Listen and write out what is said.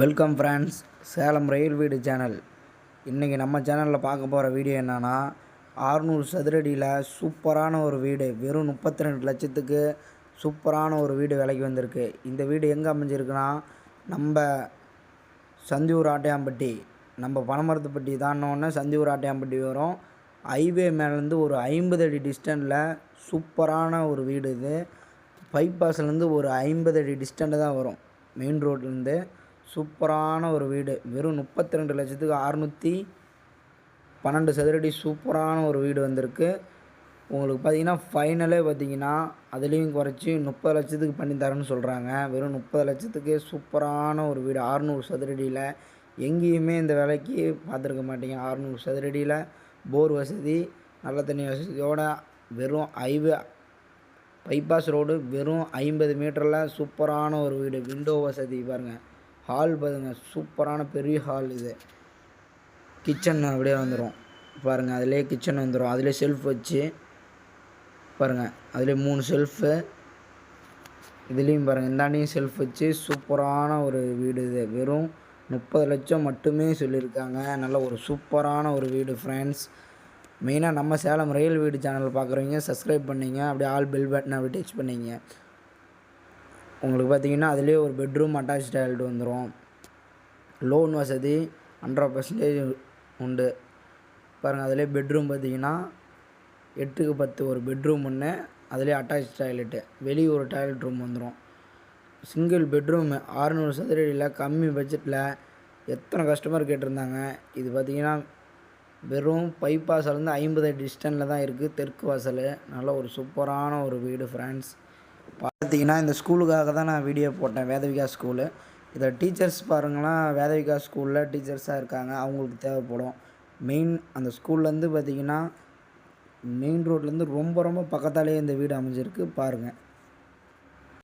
Welcome friends Salem ரயில் வீடு channel இன்றைக்கி நம்ம சேனலில் பார்க்க போகிற வீடியோ என்னென்னா ஆறுநூறு சதுரடியில் சூப்பரான ஒரு வீடு. வெறும் முப்பத்தி ரெண்டு லட்சத்துக்கு சூப்பரான ஒரு வீடு விலைக்கு வந்திருக்கு. இந்த வீடு எங்கே அமைஞ்சிருக்குன்னா நம்ம சந்தியூர் ஆட்டையாம்பட்டி. நம்ம பனமரத்துப்பட்டி தானோன்னே சந்தியூர் ஆட்டையாம்பட்டி வரும். ஹைவே மேலேருந்து ஒரு ஐம்பது அடி டிஸ்டன்ஸில் சூப்பரான ஒரு வீடு இது. பைபாஸ்லேருந்து ஒரு ஐம்பது அடி டிஸ்டன்ட்டு தான் வரும். மெயின் ரோட்லேருந்து சூப்பரான ஒரு வீடு. வெறும் முப்பத்தி ரெண்டு லட்சத்துக்கு அறநூற்றி பன்னெண்டு சதுரடி சூப்பரான ஒரு வீடு வந்திருக்கு. உங்களுக்கு பார்த்தீங்கன்னா ஃபைனலே பார்த்தீங்கன்னா அதுலேயும் குறைச்சி முப்பது லட்சத்துக்கு பண்ணி தரேன்னு சொல்கிறாங்க வெறும் முப்பது லட்சத்துக்கு சூப்பரான ஒரு வீடு. ஆறுநூறு சதுரடியில் எங்கேயுமே இந்த விலைக்கு பார்த்துருக்க மாட்டீங்க. அறுநூறு சதுரடியில் போர் வசதி நல்ல தண்ணி வசதியோட வெறும் ஹைவே பைபாஸ் ரோடு வெறும் ஐம்பது மீட்டரில் சூப்பரான ஒரு வீடு. விண்டோ வசதி பாருங்கள் ஹால் பாருங்க சூப்பரான பெரிய ஹால் இது. கிச்சன் அப்படியே வந்துடும் பாருங்கள் அதிலே கிச்சன் வந்துடும் அதிலே செல்ஃப் வச்சு பாருங்கள் அதிலே மூணு செல்ஃபு இதுலேயும் பாருங்கள் இந்தாண்டையும் செல்ஃப் வச்சு சூப்பரான ஒரு வீடு இது. வெறும் முப்பது லட்சம் மட்டுமே சொல்லியிருக்காங்க. நல்ல ஒரு சூப்பரான ஒரு வீடு ஃப்ரெண்ட்ஸ் மெயினாக நம்ம சேலம் ரயில் வீடு சேனல் பார்க்குறவங்க சப்ஸ்கிரைப் பண்ணிங்க. அப்படியே ஆல் பெல் பட்டன் அப்படி டச் பண்ணிங்க. உங்களுக்கு பார்த்தீங்கன்னா அதிலே ஒரு பெட்ரூம் அட்டாச் டாய்லெட் வந்துடும் லோன் வசதி ஹண்ட்ரட் பர்சன்டேஜ் உண்டு. பாருங்கள் அதிலே பெட்ரூம் பார்த்தீங்கன்னா எட்டுக்கு பத்து ஒரு பெட்ரூம் ஒன்று அதிலே அட்டாச் டாய்லெட்டு வெளியே ஒரு டாய்லெட் ரூம் வந்துடும் சிங்கிள் பெட்ரூம் ஆறுநூறு சதுரடியில் கம்மி பட்ஜெட்டில் எத்தனை கஸ்டமர் கேட்டிருந்தாங்க? இது பார்த்தீங்கன்னா வெறும் பைபாஸ்லேருந்து ஐம்பது டிஸ்டன்ஸில் தான் இருக்குது தெற்கு வாசல். நல்ல ஒரு சூப்பரான ஒரு வீடு ஃப்ரெண்ட்ஸ் பார்த்தீங்கன்னா இந்த ஸ்கூலுக்காக தான் நான் வீடியோ போட்டேன். வேதவிகா ஸ்கூலு. இதில் டீச்சர்ஸ் பாருங்கன்னா வேதவிகா ஸ்கூலில் டீச்சர்ஸாக இருக்காங்க. அவங்களுக்கு தேவைப்படும். மெயின் அந்த ஸ்கூல்லேருந்து பார்த்தீங்கன்னா மெயின் ரோட்லேருந்து ரொம்ப ரொம்ப பக்கத்தாலேயே இந்த வீடு அமைஞ்சிருக்கு. பாருங்கள்